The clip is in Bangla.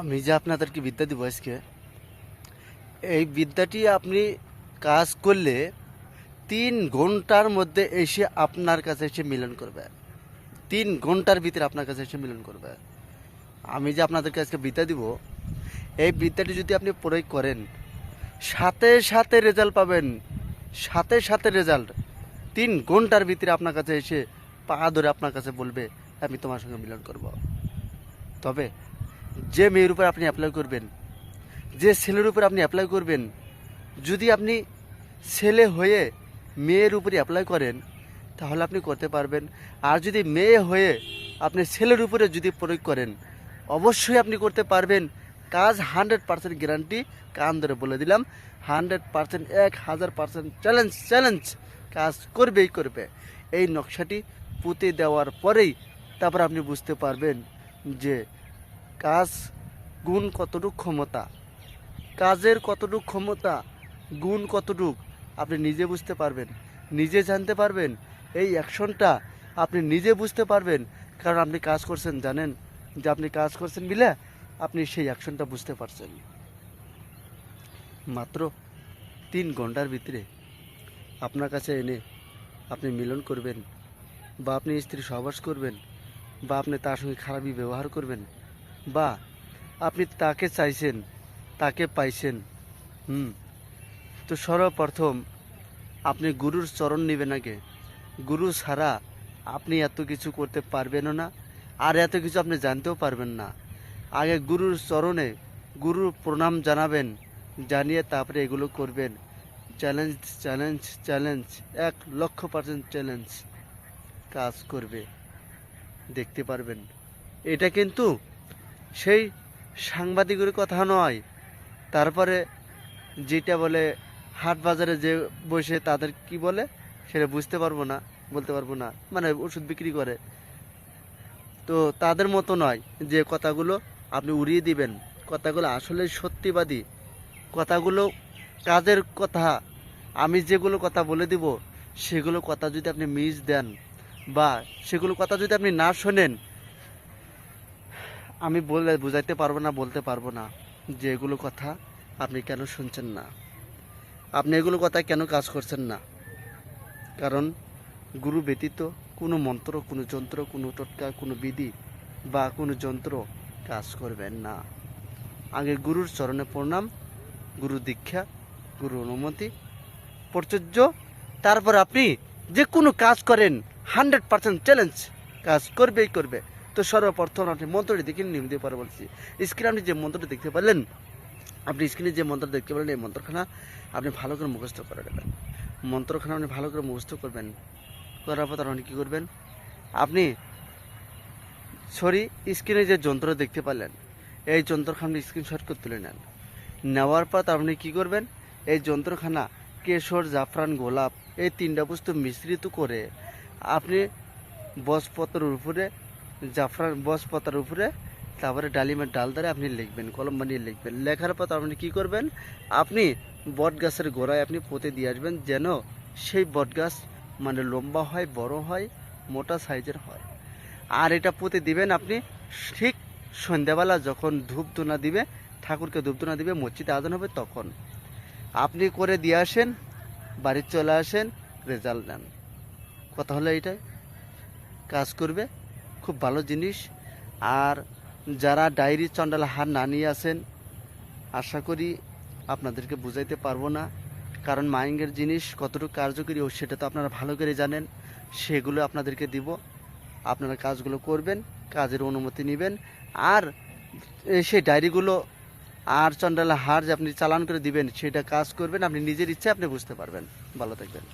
আমি যে আপনাদেরকে বিদ্যা দিব আজকে, এই বিদ্যাটি আপনি কাজ করলে তিন ঘণ্টার মধ্যে এসে আপনার কাছে এসে মিলন করবে। তিন ঘণ্টার ভিতরে আপনার কাছে এসে মিলন করবে। আমি যে আপনাদেরকে আজকে বিদ্যা দিব, এই বিদ্যাটি যদি আপনি প্রয়োগ করেন, সাথে সাথে রেজাল্ট পাবেন, সাথে সাথে রেজাল্ট তিন ঘণ্টার ভিতরে আপনার কাছে এসে পা ধরে আপনার কাছে বলবে, আমি তোমার সঙ্গে মিলন করব। তবে যে মেয়ের উপর আপনি অ্যাপ্লাই করবেন, যে ছেলের উপর আপনি অ্যাপ্লাই করবেন, যদি আপনি ছেলে হয়ে মেয়ের উপরে অ্যাপ্লাই করেন, তাহলে আপনি করতে পারবেন। আর যদি মেয়ে হয়ে আপনি ছেলের উপরে যদি প্রয়োগ করেন, অবশ্যই আপনি করতে পারবেন। কাজ হান্ড্রেড পার্সেন্ট গ্যারান্টি কান ধরে বলে দিলাম হান্ড্রেড পার্সেন্ট এক হাজার পার্সেন্ট চ্যালেঞ্জ চ্যালেঞ্জ কাজ করবেই করবে। এই নকশাটি পুঁতে দেওয়ার পরেই তারপর আপনি বুঝতে পারবেন যে কাজ গুণ কতটুক ক্ষমতা? কাজের কতটুক ক্ষমতা, গুণ কতটুক আপনি নিজে বুঝতে পারবেন। নিজে জানতে পারবেন, এই অ্যাকশনটা আপনি নিজে বুঝতে পারবেন, কারণ আপনি কাজ করছেন, জানেন? যে আপনি কাজ করছেন বিলে আপনি সেই অ্যাকশনটা বুঝতে পারছেন। মাত্র তিন ঘণ্টার ভিতরে আপনার কাছে এনে আপনি মিলন করবেন, বা আপনি স্ত্রী সহবাস করবেন, বা আপনি তার সঙ্গে খারাপই ব্যবহার করবেন বা আপনি তাকে চাইছেন, তাকে পাইছেন, হুম। তো সর্বপ্রথম আপনি গুরুর চরণ নেবেন আগে। গুরু ছাড়া আপনি এত কিছু করতে পারবেনও না আর এত কিছু আপনি জানতেও পারবেন না। আগে গুরুর চরণে গুরুর প্রণাম জানাবেন, জানিয়ে তারপরে এগুলো করবেন। চ্যালেঞ্জ চ্যালেঞ্জ চ্যালেঞ্জ, এক লক্ষ পার্সেন্ট চ্যালেঞ্জ কাজ করবে। দেখতে পারবেন। এটা কিন্তু সেই সাংবাদিকের কথা নয়। তারপরে যেটা বলে হাট বাজারে যে বসে তাদের কি বলে, সেটা বুঝতে পারব না, বলতে পারব না। মানে ওষুধ বিক্রি করে। তো তাদের মতো নয় যে কথাগুলো আপনি উড়িয়ে দিবেন। কথাগুলো আসলে সত্যিবাদী। কথাগুলো কাজের কথা। আমি যেগুলো কথা বলে দিব, সেগুলো কথা যদি আপনি মিস দেন বা সেগুলো কথা যদি আপনি না শোনেন আমি বলে বুঝাইতে পারব না, বলতে পারব না যে এগুলো কথা আপনি কেন শুনছেন না? আপনি এগুলো কথা কেন কাজ করছেন না? কারণ গুরু ব্যতীত কোনো মন্ত্র, কোনো যন্ত্র, কোনো টোটকা, কোনো বিধি বা কোনো যন্ত্র কাজ করবেন না। আগে গুরুর চরণে প্রণাম, গুরু দীক্ষা, গুরু অনুমতি প্রযোজ্য তারপর আপনি যে কোনো কাজ করেন হান্ড্রেড পার্সেন্ট চ্যালেঞ্জ কাজ করবেই করবে। তো সর্বপ্রথম আপনি মন্ত্রটি দেখে নিয়ম দিয়ে পরে বলছি। স্ক্রিনে আপনি যে মন্ত্রটি দেখতে পারলেন, আপনি স্ক্রিনে যে মন্ত্র দেখতে পারলেন, এই মন্ত্রখানা আপনি ভালো করে মুখস্থ করে নেবেন। মন্ত্রখানা আপনি ভালো করে মুখস্থ করবেন, করার পর আপনি কী করবেন? আপনি সরি স্ক্রিনে যে যন্ত্র দেখতে পারলেন, এই যন্ত্রখানা স্ক্রিনশট করে তুলে নেন। নেওয়ার পর আপনি কী করবেন? এই যন্ত্রখানা কেশর, জাফরান, গোলাপ, এই তিনটা বস্তু মিশ্রিত করে আপনি বসপত্রের উপরে জাফরান বস পাতার উপরে, তারপরে ডালিমের ডাল ধরে আপনি লিখবেন, কলম বানিয়ে লিখবেন। লেখার পর আপনি কি করবেন? আপনি বট গাছের গোড়ায় আপনি পুঁতে দিয়ে আসবেন যেন সেই বট গাছ মানে লম্বা হয়, বড় হয়, মোটা সাইজের হয়। আর এটা পুঁতে দিবেন আপনি ঠিক সন্ধ্যাবেলা যখন ধূপ ধুনা দিবে, ঠাকুরকে ধূপ ধুনা দিবে, মসজিদে আজান হবে তখন। আপনি করে দিয়ে আসেন বাড়ি চলে আসেন, রেজাল্ট নেন। কথা হলো এইটাই। কাজ করবে। খুব ভালো জিনিস। আর যারা ডায়েরি চন্ডাল হার না নিয়ে আসেন আশা করি আপনাদেরকে বুঝাইতে পারব না। কারণ মাইন্ডের জিনিস কতটুকু কার্যকরী ও সেটা তো আপনারা ভালো করে জানেন, সেগুলো আপনাদেরকে দিব। আপনারা কাজগুলো করবেন, কাজের অনুমতি নেবেন। আর সেই ডায়েরিগুলো আর চন্ডালা হার যে আপনি চালান করে দিবেন, সেটা কাজ করবেন, আপনি নিজের ইচ্ছে আপনি বুঝতে পারবেন। ভালো থাকবেন।